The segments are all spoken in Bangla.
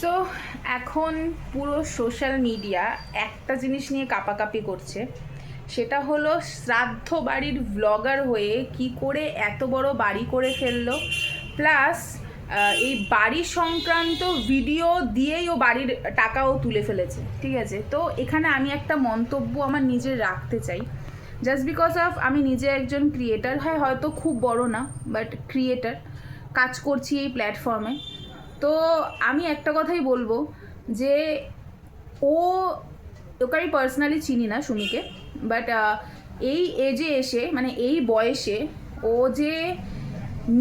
সো এখন পুরো সোশ্যাল মিডিয়া একটা জিনিস নিয়ে কাপাকাপি করছে। সেটা হলো শ্রাদ্ধ বাড়ির ব্লগার হয়ে কি করে এত বড় বাড়ি করে ফেলল। প্লাস এই বাড়ি সংক্রান্ত ভিডিও দিয়েই ও বাড়ির টাকাও তুলে ফেলেছে, ঠিক আছে? তো এখানে আমি একটা মন্তব্য আমার নিজের রাখতে চাই। জাস্ট বিকজ অফ আমি নিজে একজন ক্রিয়েটার হ্যাঁ হয়তো খুব বড় না বাট ক্রিয়েটার কাজ করছি এই প্ল্যাটফর্মে তো আমি একটা কথাই বলব যে ও ওকে আমি পার্সোনালি চিনি না সুমিকে বাট এই এজে এসে মানে এই বয়সে ও যে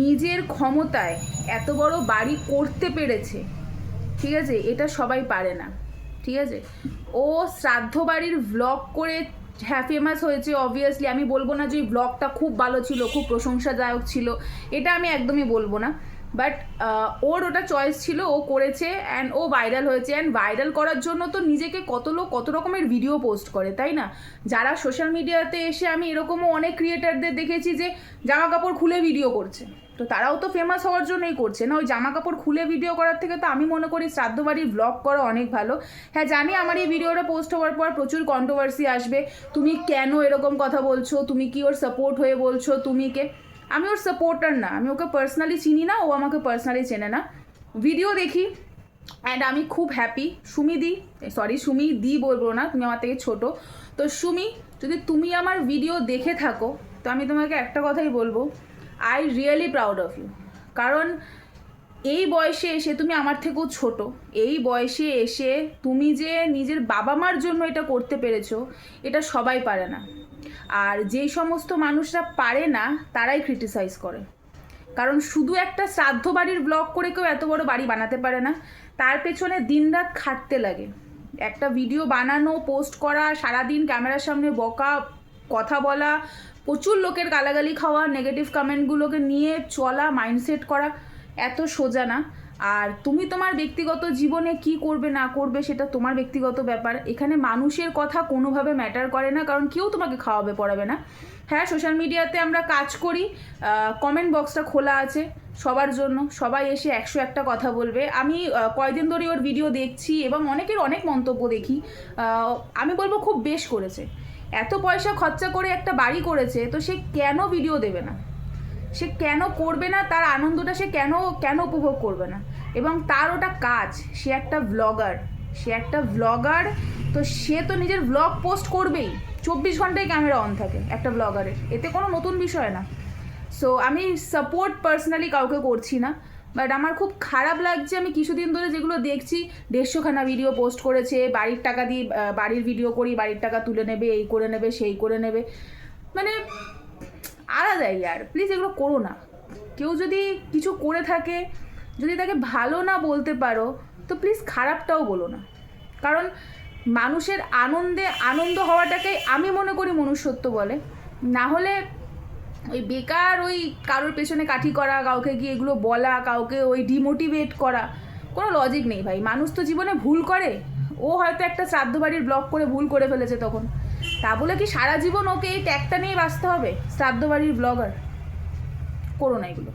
নিজের ক্ষমতায় এত বড় বাড়ি করতে পেরেছে, ঠিক আছে, এটা সবাই পারে না, ঠিক আছে? ও শ্রাদ্ধ বাড়ির ভ্লগ করে হ্যাঁ ফেমাস হয়েছে অবভিয়াসলি আমি বলব না যে ব্লগটা খুব ভালো ছিল, খুব প্রশংসাদায়ক ছিল, এটা আমি একদমই বলব না। বাট ওর ওটা চয়েস ছিল, ও করেছে অ্যান্ড ও ভাইরাল হয়েছে অ্যান্ড ভাইরাল করার জন্য তো নিজেকে কত লোক, কত রকমের ভিডিও পোস্ট করে, তাই না? যারা সোশ্যাল মিডিয়াতে এসে আমি এরকমও অনেক ক্রিয়েটারদের দেখেছি যে জামা কাপড় খুলে ভিডিও করছে। তো তারাও তো ফেমাস হওয়ার জন্যই করছে। না, ওই জামা কাপড় খুলে ভিডিও করার থেকে তো আমি মনে করি শ্রাদ্ধ বাড়ির ব্লগ করা অনেক ভালো। হ্যাঁ জানি আমার এই ভিডিওটা পোস্ট হওয়ার পর প্রচুর কন্ট্রোভার্সি আসবে। তুমি কেন এরকম কথা বলছো? তুমি কি ওর সাপোর্ট হয়ে বলছো? তুমি কে? আমি ওর সাপোর্টার না, আমি ওকে পার্সোনালি চিনি না, ও আমাকে পার্সোনালি চেনে না। ভিডিও দেখি অ্যান্ড আমি খুব হ্যাপি সুমি দি সরি সুমি দি বলব না, তুমি আমার থেকে ছোট। তো সুমি, যদি তুমি আমার ভিডিও দেখে থাকো, তো আমি তোমাকে একটা কথাই বলব I really proud of you কারণ এই বয়সে এসে তুমি আমার থেকেও ছোট। এই বয়সে এসে তুমি যে নিজের বাবা মার জন্য এটা করতে পেরেছ, এটা সবাই পারে না। আর যেই সমস্ত মানুষরা পারে না, তারাই ক্রিটিসাইজ করে। কারণ শুধু একটা শ্রাদ্ধ বাড়ির ব্লগ করে কেউ এত বড় বাড়ি বানাতে পারে না, তার পেছনে দিনরাত খাটতে লাগে। একটা ভিডিও বানানো পোস্ট করা, সারাদিন ক্যামেরার সামনে বকা, কথা বলা, প্রচুর লোকের গালাগালি খাওয়া নেগেটিভ কমেন্টগুলোকে নিয়ে চলা মাইন্ডসেট করা, এত সোজা না। আর তুমি তোমার ব্যক্তিগত জীবনে কি করবে, না করবে, সেটা তোমার ব্যক্তিগত ব্যাপার। এখানে মানুষের কথা কোনোভাবে ম্যাটার করে না, কারণ কেউ তোমাকে খাওয়াবে, পড়াবে না। হ্যাঁ সোশ্যাল মিডিয়াতে আমরা কাজ করি কমেন্ট বক্সটা খোলা আছে সবার জন্য। সবাই এসে একশো একটা কথা বলবে। আমি কয়দিন ধরে ওর ভিডিও দেখছি এবং অনেকের অনেক মন্তব্য দেখি। আমি বলব খুব বেশ করেছে। এত পয়সা খরচা করে একটা বাড়ি করেছে, তো সে কেন ভিডিও দেবে না? সে কেন করবে না, তার আনন্দটা সে কেন কেন উপভোগ করবে না? এবং তার ওটা কাজ। সে একটা ব্লগার সে একটা ব্লগার তো সে তো নিজের ব্লগ পোস্ট করবেই। চব্বিশ ঘন্টায় ক্যামেরা অন থাকে একটা ব্লগারের এতে কোনো নতুন বিষয় না। সো আমি সাপোর্ট পার্সোনালি কাউকে করছি না। বাট আমার খুব খারাপ লাগছে, আমি কিছুদিন ধরে যেগুলো দেখছি, দেড়শোখানা ভিডিও পোস্ট করেছে, বাড়ির টাকা দিয়ে বাড়ির ভিডিও করি, বাড়ির টাকা তুলে নেবে, এই করে নেবে, সেই করে নেবে। মানে আলাদাই আর প্লিজ এগুলো করো না। কেউ যদি কিছু করে থাকে, যদি তাকে ভালো না বলতে পারো, তো প্লিজ খারাপটাও বলো না। কারণ মানুষের আনন্দে আনন্দ হওয়াটাকে আমি মনে করি মনুষ্যত্ব বলে। না হলে ওই বেকার ওই কারোর পেছনে কাঠি করা, কাউকে গিয়ে এগুলো বলা, কাউকে ওই ডিমোটিভেট করা, কোনো লজিক নেই ভাই। মানুষ তো জীবনে ভুল করে। ও হয়তো একটা শ্রাদ্ধ বাড়ির ব্লগ করে ভুল করে ফেলেছে তখন। তা বলে কি সারা জীবন ওকে এই ট্যাগটা নিয়ে বাঁচতে হবে? শ্রাদ্ধ বাড়ির ব্লগার করো না এগুলো।